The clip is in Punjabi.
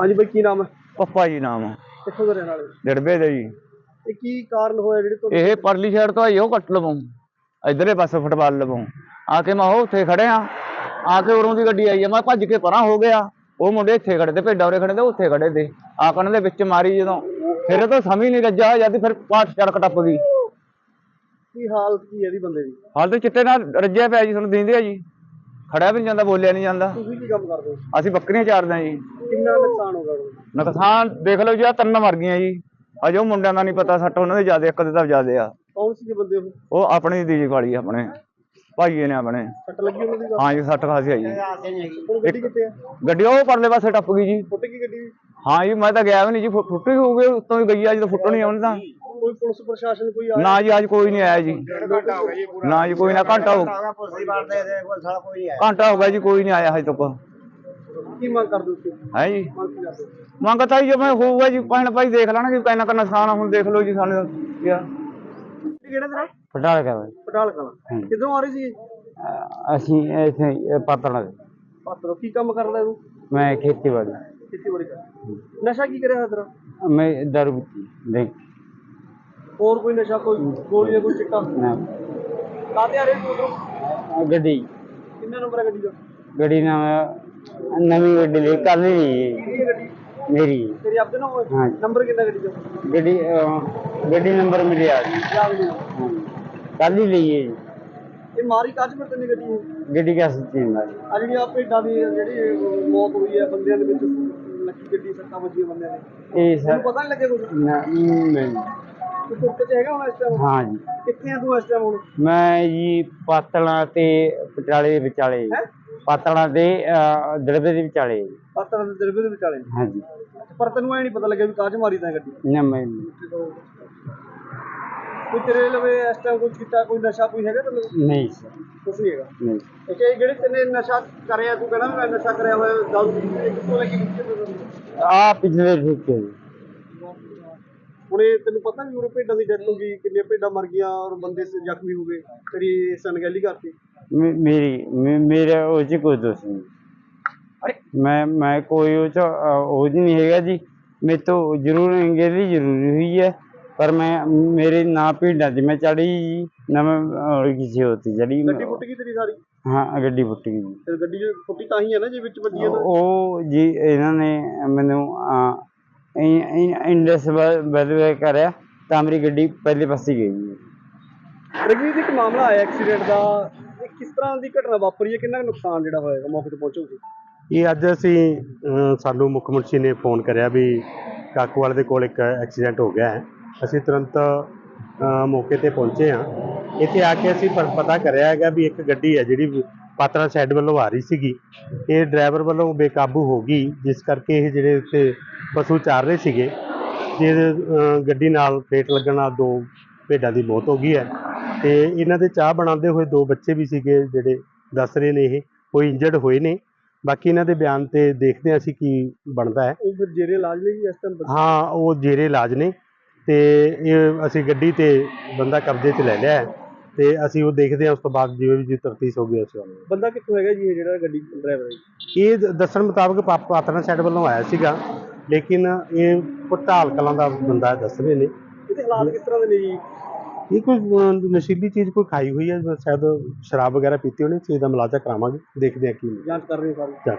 ਹਾਂਜੀ ਬਾਈ ਕੀ ਨਾਮ ਹੈ? ਪੱਪਾ ਜੀ ਨਾਮ। ਆ ਕਿੱਥੋਂ ਦੇ ਰਹਿਣ ਵਾਲੇ? ਡੜਬੇ ਦੇ ਜੀ। ਇਹ ਕੀ ਕਾਰਨ ਹੋਇਆ ਜਿਹੜੇ ਤੁਹਾਨੂੰ ਇਹ ਪਰਲੀ ਸਾਈਡ ਤੋਂ ਆਈ ਉਹ ਕੱਟ ਲਵਾਂ। ਇਧਰਲੇ ਪਾਸੇ ਫੁੱਟਬਾਲ ਲਵਾਂ। ਆ ਕੇ ਮੈਂ ਉਹ ਉੱਥੇ ਖੜਿਆ ਆ। ਕੇ ਉਰੋਂ ਦੀ ਗੱਡੀ ਆਈ ਆ ਮੈਂ ਭੱਜ ਕੇ ਪਰਾਂ ਹੋ ਗਿਆ। ਉਹ ਮੁੰਡੇ ਇੱਥੇ ਖੜੇ ਤੇ ਭੇਡਾਂ ਉਰੇ ਖੜੇ ਤੇ ਉਹ ਉੱਥੇ ਖੜੇ ਤੇ। ਆਕਣ ਦੇ ਵਿੱਚ ਮਾਰੀ ਜਦੋਂ। ਫਿਰ ਤਾਂ ਸਮਝ ਨਹੀਂ ਰੱਜਾ ਜਾਂਦੀ ਫਿਰ ਪਾਠ ਸੜਕ ਟੱਪ ਗਈ। ਕੀ ਹਾਲਤ ਕੀ ਹੈ ਇਹਦੀ ਬੰਦੇ ਦੀ? ਹਾਲ ਤੇ ਚਿੱਟੇ ਨਾਲ ਰੱਜਿਆ ਪਿਆ ਜੀ ਤੁਹਾਨੂੰ ਦਿੰਦੇ ਆ ਜੀ। ਖੜਿਆ ਵੀ ਨਹੀਂ ਜਾਂਦਾ ਬੋਲਿਆ ਨਹੀਂ ਜਾਂਦਾ। ਤੁਸੀਂ ਕੀ ਕੰਮ ਕਰਦੇ ਹੋ? ਅਸੀਂ ਬੱਕਰੀਆਂ ਚਾਰਦੇ ਆ ਜੀ। ਕਿੰਨਾ ਨੁਕਸਾਨ ਹੋ ਗਿਆ ਉਹਨੂੰ? ਨੁਕਸਾਨ ਦੇਖ ਲਓ ਜੀ ਆਹ ਤਿੰਨ ਮਰ ਗਈਆਂ ਜੀ। ਅਜੇ ਉਹ ਮੁੰਡਿਆਂ ਦਾ ਨਹੀਂ ਪਤਾ ਸੱਟ ਉਹਨਾਂ ਦੇ ਜ਼ਿਆਦੇ ਇੱਕ ਦੇ ਤਾਂ ਜ਼ਿਆਦੇ ਆ। ਕੌਣ ਸੀ ਬੰਦੇ ਉਹ? ਉਹ ਆਪਣੀ ਦੀ ਵਾਲੀ ਆਪਣੇ। ਭਾਈਏ ਨੇ ਆਪਣੇ। ਸੱਟ ਲੱਗੀ ਉਹਨਾਂ ਦੀ ਹਾਂ ਜੀ ਸੱਟ ਖਾਸੀ ਆਈ ਜੀ। ਹੁਣ ਗੱਡੀ ਕਿੱਥੇ ਹੈ ਗੱਡੀ ਉਹ ਪਰਲੇ ਪਾਸੇ ਟੱਪ ਗਈ ਜੀ। ਫੁੱਟ ਗਈ ਗੱਡੀ ਹਾਂ ਜੀ ਮੈਂ ਤਾਂ ਗਿਆ ਵੀ ਨਹੀਂ ਜੀ ਫੁ- ਫੁੱਟੀ ਹੋਊਗੀ ਉੱਤੋਂ ਹੀ ਗਈ ਆ ਜਦੋਂ ਫੁੱਟਣੀ ਆਉਣੀ ਤਾਂ। ਕੋਈ ਪੁਲਿਸ ਪ੍ਰਸ਼ਾਸਨ ਕੋਈ ਆਇਆ ਨਾ ਜੀ ਅੱਜ ਕੋਈ ਨਹੀਂ ਆਇਆ ਜੀ ਨਾ ਜੀ ਕੋਈ ਨਾ ਘੰਟਾ ਹੋ ਘੰਟਾ ਹੋ ਗਿਆ ਜੀ ਕੋਈ ਨਹੀਂ ਆਇਆ ਹਜੇ ਤੱਕ ਕੀ ਮੰਗ ਕਰਦੇ ਹੋ ਤੁਸੀਂ ਹੈ ਜੀ ਮੰਗ ਕੀ ਕਰਦੇ ਹੋ? ਮੰਗ ਤਾਂ ਜੀ ਮੈਂ ਹੋਊਗਾ ਜੀ ਭੈਣ ਭਾਈ ਦੇਖ ਲੈਣਗੇ ਕਿੰਨਾ ਕੁ ਨੁਕਸਾਨ ਆ ਹੁਣ ਦੇਖ ਲਓ ਜੀ ਸਾਨੂੰ ਕਿਆ ਇਹ ਕਿਹੜਾ ਤੇਰਾ ਪਟਾਲ ਕਾ ਪਟਾਲ ਕਲਾ ਕਿੱਧਰੋਂ ਆ ਰਹੀ ਸੀ ਅਸੀਂ ਇੱਥੇ ਪਾਤੜਾ ਦੇ ਪਾਤਰੋ ਕੀ ਕੰਮ ਕਰਦਾ ਤੂੰ ਮੈਂ ਖੇਤੀਬਾੜੀ ਖੇਤੀਬਾੜੀ ਕਰ ਨਸ਼ਾ ਕੀ ਕਰਿਆ ਹੋਇਆ ਤੇਰਾ ਮੈਂ ਦਾਰੂ ਪੀਤੀ ਦੇਖ ਹੋਰ ਕੋਈ ਨਸ਼ਾ ਕੋਈ ਗੋਲੀਆਂ ਕੋਈ ਚਿੱਟਾ? ਨਾ। ਕਾਹਦੇ ਆ ਰਹੇ ਤੂੰ ਉੱਧਰੋਂ? ਗੱਡੀ। ਕਿੰਨਾ ਨੰਬਰ ਹੈ ਗੱਡੀ ਦਾ? ਗੱਡੀ ਨਾਲ ਨਵੀਂ ਗੱਡੀ ਲਈ ਕੱਲ ਲਈ ਕਿਹੜੀ ਹੈ ਗੱਡੀ? ਮੇਰੀ। ਤੇਰੀ ਆਪਦੇ ਨਾਮ? ਹਾਂ। ਹੈ ਨੰਬਰ ਕਿੰਨਾ ਗੱਡੀ ਦਾ? ਗੱਡੀ ਅਹ, ਗੱਡੀ ਨੰਬਰ ਮੇਰੇ ਆ ਗਈ। ਯਾਦ ਨਹੀਂ ਕੱਲ ਹੀ। ਲਈ ਹੈ ਜੀ। ਇਹ ਮਾਰੀ ਕਾਜ ਪਰ ਤੈਨੂੰ ਗੱਡੀ ਇਹ? ਗੱਡੀ ਕਾ ਸੱਚੀ ਮਾਰੀ ਆ ਜਿਹੜੀ ਆ ਭੇਡਾਂ ਦੀ ਜਿਹੜੀ ਅਹ, ਮੌਤ ਹੋਈ ਹੈ ਬੰਦਿਆਂ ਦੇ ਵਿੱਚ ਲੱਗੀ ਗੱਡੀ ਸੱਟਾਂ ਵੱਜੀਆਂ ਬੰਦਿਆਂ ਦੇ। ਇਹ ਤੈਨੂੰ ਸਰ ਪਤਾ ਨਹੀਂ ਲੱਗਿਆ ਕੁਝ ਨਾ, ਨਹੀਂ। ਤੂੰ ਤੁਰਕ ਚ ਹੈਗਾ ਹੁਣ ਇਸ ਟਾਈਮ ਹਾਂ ਜੀ। ਕਿੱਥੇ ਆ ਤੂੰ ਇਸ ਟਾਈਮ ਹੁਣ? ਮੈਂ ਜੀ ਪਾਤਲਾਂ ਤੇ ਪਟਿਆਲੇ ਦੇ ਵਿਚਾਲੇ। ਹੈਂ? ਪਾਤਲਾਂ ਤੇ ਅਹ, ਦੜਬੇ ਦੇ ਵਿਚਾਲੇ। ਪਾਤਰ ਦੇ ਦਰਬੇ ਦੇ ਵਿਚਾਲੇ। ਹਾਂ ਜੀ। ਪਰ ਤੈਨੂੰ ਐ ਨਹੀਂ ਪਤਾ ਲੱਗਿਆ ਵੀ ਕਾਜ ਮਾਰੀ ਤਾਂ ਗੱਡੀ। ਨਾ ਮੈਂ ਕੋਈ ਤੇਰੇ ਲਵੇ ਇਸ ਟਾਈਮ ਕੋਈ ਕੀਤਾ ਕੋਈ ਨਸ਼ਾ ਕੋਈ ਹੈਗਾ ਤੈਨੂੰ ਨਹੀਂ ਸਰ ਕੁਝ ਨਹੀਂ ਹੈਗਾ। ਨਹੀਂ ਅੱਛਾ ਇਹ ਜਿਹੜੇ ਤੈਨੇ ਨਸ਼ਾ ਕਰਿਆ ਤੂੰ ਕਹਿੰਦਾ ਮੈਂ ਨਸ਼ਾ ਕਰਿਆ ਹੋਇਆ ਦਾਰੂ ਪੀਤੀ ਹੈ, ਕਿੱਥੋਂ ਲੱਗੀ ਕਿੱਥੇ ਆ ਪਿਛਲੇ ਠੇਕੇ ਜੀ ਹੁਣ ਇਹ ਤੈਨੂੰ ਪਤਾ ਵੀ ਉਹ ਭੇਡਾਂ ਦੀ ਡੈਥ ਹੋ ਗਈ ਕਿੰਨੀਆਂ ਭੇਡਾਂ ਮਰ ਗਈਆਂ ਔਰ ਬੰਦੇ ਜ਼ਖਮੀ ਹੋ ਗਏ ਤੇਰੀ ਸਨਗੈਲੀ ਕਰਤੀ। ਮੇ- ਮੇਰੀ ਮੇ- ਮੇਰਾ ਉਹ 'ਚ ਕੋਈ ਦੋਸ਼ ਨਹੀਂ। ਮੈਂ ਮੈਂ ਕੋਈ ਉਹ 'ਚ ਅ, ਉਹ 'ਚ ਨਹੀਂ ਹੈਗਾ ਜੀ। ਮੇਰੇ ਤੋਂ ਜ਼ਰੂਰ ਅੰਗੇਜ਼ੀ ਜ਼ਰੂਰੀ ਹੋਈ ਹੈ ਪਰ ਮੈਂ ਮੇਰੇ ਨਾ ਭੀੜਾਂ 'ਚ ਮੈਂ ਚੜੀ ਜੀ ਨਾ ਮੈਂ ਅ, ਕਿਸੇ ਹੋਤੀ ਚੜੀ ਗੱਡੀ ਫੁੱਟ ਗਈ ਤੇਰੀ ਸਾਰੀ? ਹਾਂ ਗੱਡੀ ਫੁੱਟ ਗਈ ਜੀ। ਤੇ ਗੱਡੀ ਜੇ ਫੁੱਟੀ ਤਾਂ ਹੀ ਹੈ ਨਾ ਜੇ ਵਿੱਚ ਵੱਜੀ ਹੈ ਤਾਂ। ਉਹ ਜੀ ਇਹਨਾਂ ਨੇ ਮੈਨੂੰ ਇੰਡਸ ਬਦਲੇ ਕਰਿਆ ਤਾਂ ਮੇਰੀ ਗੱਡੀ ਪਹਿਲੇ ਪਾਸੇ ਗਈ ਜੀ। ਰਗਵੀਰ ਇੱਕ ਮਾਮਲਾ ਆਇਆ ਐਕਸੀਡੈਂਟ ਦਾ ਇਹ ਕਿਸ ਤਰ੍ਹਾਂ ਦੀ ਘਟਨਾ ਵਾਪਰੀ ਹੈ ਕਿੰਨਾ ਕੁ ਨੁਕਸਾਨ ਜਿਹੜਾ ਹੋਏਗਾ ਮੌਕੇ ਤੇ ਪਹੁੰਚੋ ਤੁਸੀਂ ਇਹ ਅੱਜ ਅਸੀਂ ਅ, ਸਾਨੂੰ ਮੁੱਖ ਮੰਤਰੀ ਨੇ ਫੋਨ ਕਰਿਆ ਵੀ ਕਾਕੂਵਾਲ ਦੇ ਕੋਲ ਇੱਕ ਐਕਸੀਡੈਂਟ ਹੋ ਗਿਆ ਹੈ। ਅਸੀਂ ਤੁਰੰਤ ਅ, ਮੌਕੇ ਤੇ ਪਹੁੰਚੇ ਹਾਂ। ਇੱਥੇ ਆ ਕੇ ਅਸੀਂ ਪ- ਪਤਾ ਕਰਿਆ ਹੈਗਾ ਵੀ ਇੱਕ ਗੱਡੀ ਹੈ ਜਿਹੜੀ ਪਾਤਰਾ ਸਾਈਡ ਵੱਲੋਂ ਆ ਰਹੀ ਸੀਗੀ। ਇਹ ਡਰਾਈਵਰ ਵੱਲੋਂ ਬੇਕਾਬੂ ਹੋ ਗਈ ਜਿਸ ਕਰਕੇ ਇਹ ਜਿਹੜੇ ਉੱਤੇ ਪਸ਼ੂ ਚਾਰ ਰਹੇ ਸੀਗੇ ਜੇ ਅ, ਗੱਡੀ ਨਾਲ ਫੇਟ ਲੱਗਣ ਨਾਲ ਦੋ ਭੇਡਾਂ ਦੀ ਮੌਤ ਹੋ ਗਈ ਹੈ। ਤੇ ਇਹਨਾਂ ਦੇ ਚਾਹ ਬਣਾਉਂਦੇ ਹੋਏ ਦੋ ਬੱਚੇ ਵੀ ਸੀਗੇ ਜਿਹੜੇ ਦੱਸ ਰਹੇ ਨੇ ਇਹ ਕੋਈ ਇੰਜਰਡ ਹੋਏ ਨੇ। ਬਾਕੀ ਇਹਨਾਂ ਦੇ ਬਿਆਨ ਤੇ ਦੇਖਦੇ ਹਾਂ ਅਸੀਂ ਕੀ ਬਣਦਾ ਹੈ। ਉਹ ਫਿਰ ਜੇਰੇ ਇਲਾਜ ਲਈ ਇਸ ਟਾਈਮ ਹਾਂ ਉਹ ਜੇਰੇ ਇਲਾਜ ਨੇ। ਤੇ ਇਹ ਅਸੀਂ ਗੱਡੀ ਤੇ ਬੰਦਾ ਕਬਜ਼ੇ 'ਚ ਲੈ ਲਿਆ ਹੈ। ਤੇ ਅਸੀਂ ਉਹ ਦੇਖਦੇ ਹਾਂ ਉਸ ਤੋਂ ਬਾਅਦ ਜਿਵੇਂ ਵੀ ਜੀ ਤਫਤੀਸ਼ ਹੋਗੀ ਉਸ ਬੰਦਾ ਕਿੱਥੋਂ ਹੈਗਾ ਜੀ ਇਹ ਜਿਹੜਾ ਗੱਡੀ ਡਰਾਈਵਰ ਹੈ ਇਹ ਦ- ਦੱਸਣ ਮੁਤਾਬਕ ਪਾ- ਸਾਈਡ ਵੱਲੋਂ ਆਇਆ ਸੀਗਾ ਲੇਕਿਨ ਇਹ ਪਟਾਲ ਕਲਾਂ ਦਾ ਬੰਦਾ ਦੱਸ ਰਹੇ ਨੇ। ਇਹਦੇ ਹਾਲਾਤ ਕਿਸ ਤਰ੍ਹਾਂ ਦੇ ਨੇ ਜੀ? ਇਹ ਕੋਈ ਨਸ਼ੀਲੀ ਚੀਜ਼ ਕੋਈ ਖਾਈ ਹੋਈ ਹੈ ਸ਼ਾਇਦ ਸ਼ਰਾਬ ਵਗੈਰਾ ਪੀਤੀ ਹੋਣੀ ਇਸ ਚੀਜ਼ ਦਾ ਮੁਲਾਜ਼ਾ ਕਰਾਵਾਂਗੇ ਦੇਖਦੇ ਹਾਂ ਕੀ ਜਾਂਚ ਕਰ ਰਹੇ ਹੋ ਸਾਰੇ।